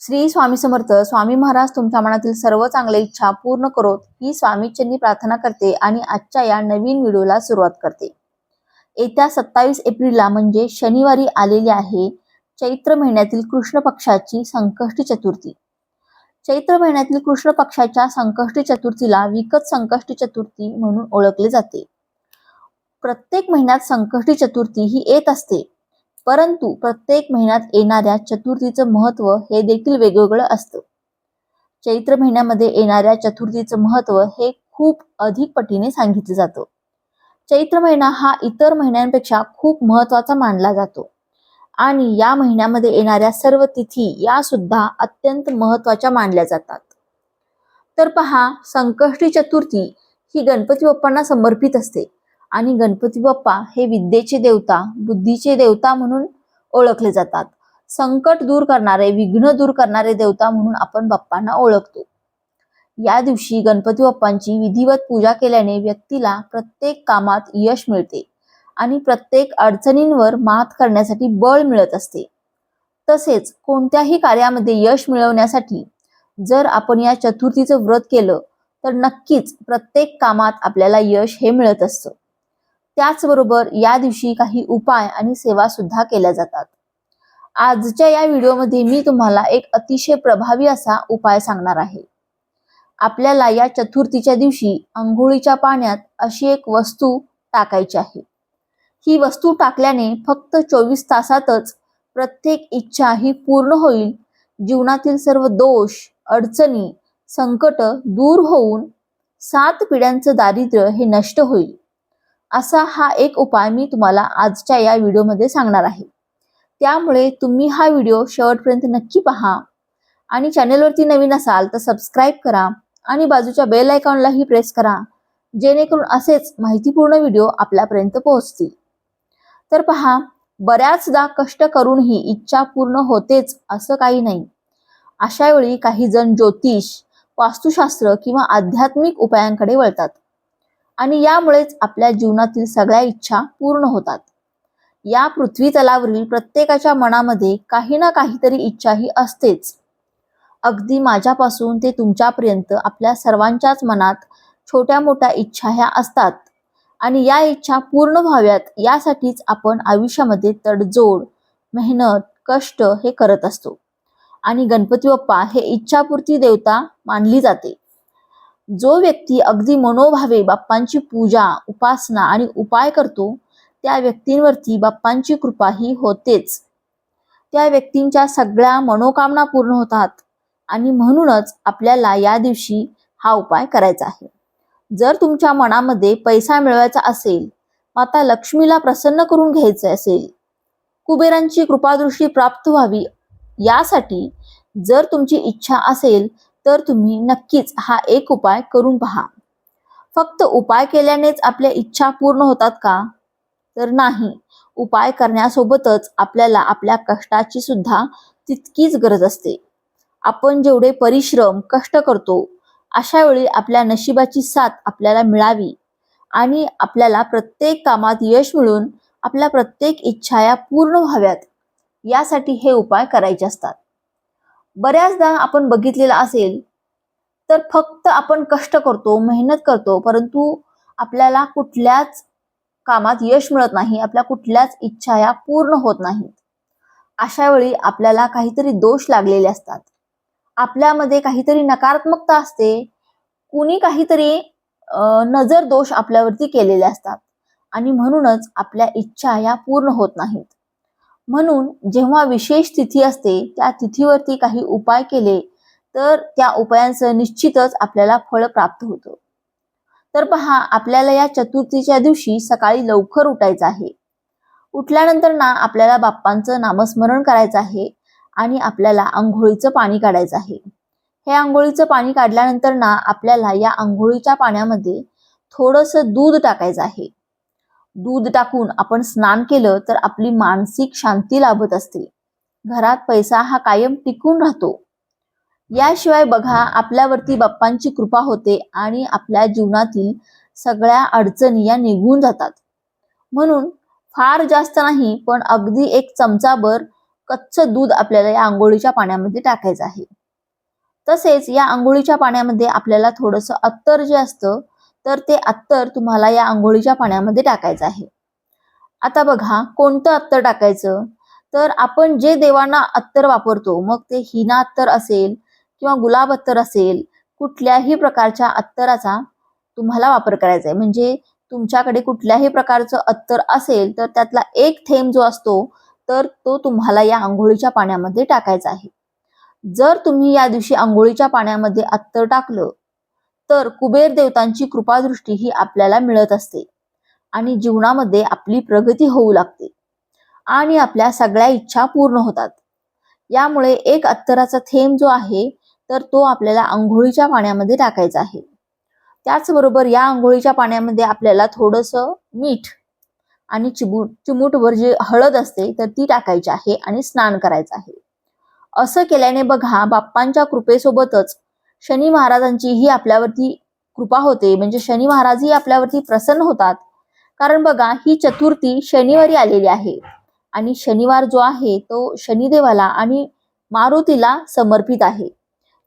श्री स्वामी समर्थ स्वामी महाराज तुमच्या मनातील सर्व चांगल्या इच्छा पूर्ण करोत ही स्वामीचंनी प्रार्थना करते आणि आजच्या या नवीन व्हिडिओला सुरुवात करते. येत्या सत्तावीस एप्रिलला म्हणजे शनिवारी आलेली आहे चैत्र महिन्यातील कृष्ण पक्षाची संकष्टी चतुर्थी. चैत्र महिन्यातील कृष्ण पक्षाच्या संकष्टी चतुर्थीला विकत संकष्टी चतुर्थी म्हणून ओळखले जाते. प्रत्येक महिन्यात संकष्टी चतुर्थी ही येत असते. परंतु प्रत्येक महिन्यात येणाऱ्या चतुर्थीचं महत्त्व हे देखील वेगवेगळं असतं. चैत्र महिन्यामध्ये येणाऱ्या चतुर्थीचं महत्त्व हे खूप अधिक पटीने सांगितलं जातं. चैत्र महिना हा इतर महिन्यांपेक्षा खूप महत्त्वाचा मानला जातो. आणि या महिन्यामध्ये येणाऱ्या सर्व तिथी या सुद्धा अत्यंत महत्त्वाच्या मानल्या जातात. तर पहा संकष्टी चतुर्थी ही गणपती बाप्पांना समर्पित असते. आणि गणपती बाप्पा हे विद्येचे देवता बुद्धीचे देवता म्हणून ओळखले जातात. संकट दूर करणारे विघ्न दूर करणारे देवता म्हणून आपण बाप्पांना ओळखतो. या दिवशी गणपती बाप्पांची विधिवत पूजा केल्याने व्यक्तीला प्रत्येक कामात यश मिळते आणि प्रत्येक अडचणींवर मात करण्यासाठी बळ मिळत असते. तसेच कोणत्याही कार्यामध्ये यश मिळवण्यासाठी जर आपण या चतुर्थीचं व्रत केलं तर नक्कीच प्रत्येक कामात आपल्याला यश हे मिळत असतं. त्याचबरोबर या दिवशी काही उपाय आणि सेवा सुद्धा केल्या जातात. आजच्या या व्हिडिओमध्ये मी तुम्हाला एक अतिशय प्रभावी असा उपाय सांगणार आहे. आपल्याला या चतुर्थीच्या दिवशी आंघोळीच्या पाण्यात अशी एक वस्तू टाकायची आहे. ही वस्तू टाकल्याने फक्त चोवीस तासातच प्रत्येक इच्छा ही पूर्ण होईल. जीवनातील सर्व दोष अडचणी संकट दूर होऊन सात पिढ्यांचं दारिद्र्य हे नष्ट होईल. असा हा एक उपाय मी तुम्हाला आजच्या या व्हिडिओमध्ये सांगणार आहे. त्यामुळे तुम्ही हा व्हिडिओ शेवटपर्यंत नक्की पहा आणि चॅनेलवरती नवीन असाल तर सबस्क्राईब करा आणि बाजूच्या बेल आयकॉनलाही प्रेस करा जेणेकरून असेच माहितीपूर्ण व्हिडिओ आपल्यापर्यंत पोहोचतील. तर पहा बऱ्याचदा कष्ट करूनही इच्छा पूर्ण होतेच असं काही नाही. अशा वेळी काही जण ज्योतिष वास्तुशास्त्र किंवा आध्यात्मिक उपायांकडे वळतात. आणि यामुळेच आपल्या जीवनातील सगळ्या इच्छा पूर्ण होतात. या पृथ्वी तलावरील प्रत्येकाच्या मनामध्ये काही ना काहीतरी इच्छा ही असतेच. अगदी माझ्यापासून ते तुमच्यापर्यंत आपल्या सर्वांच्याच मनात छोट्या मोठ्या इच्छा ह्या असतात. आणि या इच्छा पूर्ण व्हाव्यात यासाठीच आपण आयुष्यामध्ये तडजोड मेहनत कष्ट हे करत असतो. आणि गणपती बाप्पा हे इच्छापूर्ती देवता मानली जाते. जो व्यक्ती अगदी मनोभावे बाप्पांची पूजा उपासना आणि उपाय करतो त्या व्यक्तींवरती बाप्पांची कृपा ही होतेच. त्या व्यक्तींच्या सगळ्या मनोकामना पूर्ण होतात आणि म्हणूनच आपल्याला या दिवशी हा उपाय करायचा आहे. जर तुमच्या मनामध्ये पैसा मिळवायचा असेल माता लक्ष्मीला प्रसन्न करून घ्यायचे असेल कुबेरांची कृपादृष्टी प्राप्त व्हावी यासाठी जर तुमची इच्छा असेल तर तुम्ही नक्कीच हा एक उपाय करून पहा. फक्त उपाय केल्यानेच आपल्या इच्छा पूर्ण होतात का? तर नाही. उपाय करण्यासोबतच आपल्याला आपल्या कष्टाची सुद्धा तितकीच गरज असते. आपण जेवढे परिश्रम कष्ट करतो अशा वेळी आपल्या नशिबाची साथ आपल्याला मिळावी आणि आपल्याला प्रत्येक कामात यश मिळून आपल्या प्रत्येक इच्छा या पूर्ण व्हाव्यात. यासाठी हे उपाय करायचे असतात. बऱ्याचदा आपण बघितलेलं असेल तर फक्त आपण कष्ट करतो मेहनत करतो परंतु आपल्याला कुठल्याच कामात यश मिळत नाही आपल्या कुठल्याच इच्छा या पूर्ण होत नाहीत. अशा वेळी आपल्याला काहीतरी दोष लागलेले असतात. आपल्यामध्ये काहीतरी नकारात्मकता असते. कुणी काहीतरी नजर दोष आपल्यावरती केलेले असतात. आणि म्हणूनच आपल्या इच्छा या पूर्ण होत नाहीत. म्हणून जेव्हा विशेष तिथी असते त्या तिथीवरती काही उपाय केले तर त्या उपायांचं निश्चितच आपल्याला फळ प्राप्त होतं. तर पहा आपल्याला या चतुर्थीच्या दिवशी सकाळी लवकर उठायचं आहे. उठल्यानंतर ना आपल्याला बाप्पांचं नामस्मरण करायचं आहे आणि आपल्याला आंघोळीचं पाणी काढायचं आहे. हे आंघोळीचं पाणी काढल्यानंतर ना आपल्याला या आंघोळीच्या पाण्यामध्ये थोडंसं दूध टाकायचं आहे. दूध टाकून आपण स्नान केलं तर आपली मानसिक शांती लाभत असते. घरात पैसा हा कायम टिकून राहतो. याशिवाय बघा आपल्यावरती बाप्पांची कृपा होते आणि आपल्या जीवनातील सगळ्या अडचणी या निघून जातात. म्हणून फार जास्त नाही पण अगदी एक चमचाभर कच्चं दूध आपल्याला या आंघोळीच्या पाण्यामध्ये टाकायचं आहे. तसेच या आंघोळीच्या पाण्यामध्ये आपल्याला थोडंसं अत्तर जे असतं तर ते अत्तर तुम्हाला या आंघोळीच्या पाण्यामध्ये टाकायचं आहे. आता बघा कोणतं अत्तर टाकायचं? तर आपण जे देवांना अत्तर वापरतो मग ते हिना अत्तर असेल किंवा गुलाब अत्तर असेल कुठल्याही प्रकारच्या अत्तराचा तुम्हाला वापर करायचा आहे. म्हणजे तुमच्याकडे कुठल्याही प्रकारचं अत्तर असेल तर त्यातला एक थेंब जो असतो तर तो तुम्हाला या आंघोळीच्या पाण्यामध्ये टाकायचा आहे. जर तुम्ही या दिवशी आंघोळीच्या पाण्यामध्ये अत्तर टाकलं तर कुबेर देवतांची कृपादृष्टी ही आपल्याला मिळत असते आणि जीवनामध्ये आपली प्रगती होऊ लागते आणि आपल्या सगळ्या इच्छा पूर्ण होतात. यामुळे एक अत्तराचा थेंब जो आहे तर तो आपल्याला आंघोळीच्या पाण्यामध्ये टाकायचा आहे. त्याचबरोबर या आंघोळीच्या पाण्यामध्ये आपल्याला थोडंसं मीठ आणि चिमूट चिमूटवर जी हळद असते तर ती टाकायची आहे आणि स्नान करायचं आहे. असं केल्याने बघा बाप्पांच्या कृपेसोबतच शनी महाराजांचीही आपल्यावरती कृपा होते. म्हणजे शनी महाराजही आपल्यावरती प्रसन्न होतात. कारण बघा ही चतुर्थी शनिवारी आलेली आहे. आणि शनिवार जो आहे तो शनिदेवाला आणि मारुतीला समर्पित आहे.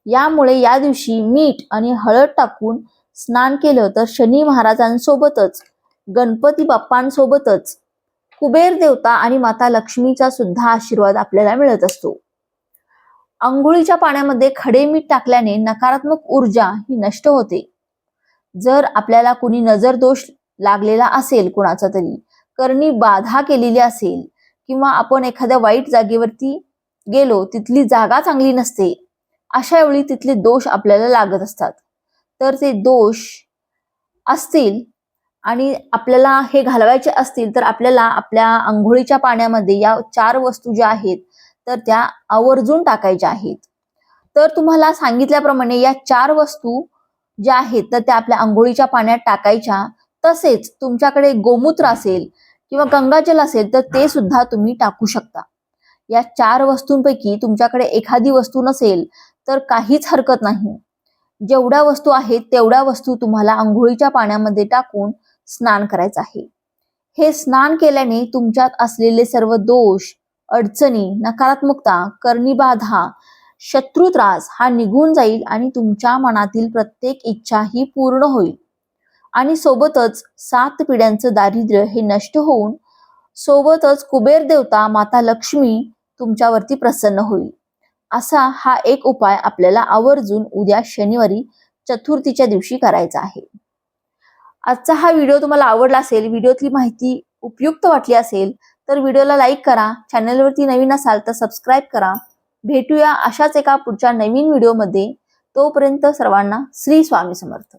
यामुळे या दिवशी मीठ आणि हळद टाकून स्नान केलं तर शनी महाराजांसोबतच गणपती बाप्पांसोबतच कुबेर देवता आणि माता लक्ष्मीचा सुद्धा आशीर्वाद आपल्याला मिळत असतो. आंघोळीच्या पाण्यामध्ये खडे मीठ टाकल्याने नकारात्मक ऊर्जा ही नष्ट होते. जर आपल्याला कुणी नजर दोष लागलेला असेल कुणाचा तरी करणी बाधा केलेली असेल किंवा आपण एखाद्या वाईट जागेवरती गेलो तिथली जागा चांगली नसते अशा वेळी तिथले दोष आपल्याला लागत असतात. तर ते दोष असतील आणि आपल्याला हे घालवायचे असतील तर आपल्याला आपल्या आंघोळीच्या पाण्यामध्ये या चार वस्तू ज्या आहेत तर त्या आवर्जून टाकायच्या आहेत. तर तुम्हाला सांगितल्याप्रमाणे या चार वस्तू ज्या आहेत तर त्या आपल्या आंघोळीच्या पाण्यात टाकायच्या. तसेच तुमच्याकडे गोमूत्र असेल किंवा गंगाजल असेल तर ते सुद्धा तुम्ही टाकू शकता. या चार वस्तूंपैकी तुमच्याकडे एखादी वस्तू नसेल तर काहीच हरकत नाही. जेवढ्या वस्तू आहेत तेवढ्या वस्तू तुम्हाला आंघोळीच्या पाण्यामध्ये टाकून स्नान करायचं आहे. हे स्नान केल्याने तुमच्यात असलेले सर्व दोष अडचणी नकारात्मकता कर्णीबाधा शत्रू त्रास हा निघून जाईल आणि तुमच्या मनातील प्रत्येक इच्छा ही पूर्ण होईल. आणि सोबतच सात पिढ्यांचं दारिद्र्य हे नष्ट होऊन सोबतच कुबेर देवता माता लक्ष्मी तुमच्यावरती प्रसन्न होईल. असा हा एक उपाय आपल्याला आवर्जून उद्या शनिवारी चतुर्थीच्या दिवशी करायचा आहे. आजचा हा व्हिडिओ तुम्हाला आवडला असेल व्हिडिओतली माहिती उपयुक्त वाटली असेल तर व्हिडिओला लाईक करा चॅनलवरती नवीन असाल तर सबस्क्राईब करा. भेटूया अशाच एका पुढच्या नवीन व्हिडिओमध्ये. तोपर्यंत सर्वांना श्री स्वामी समर्थ.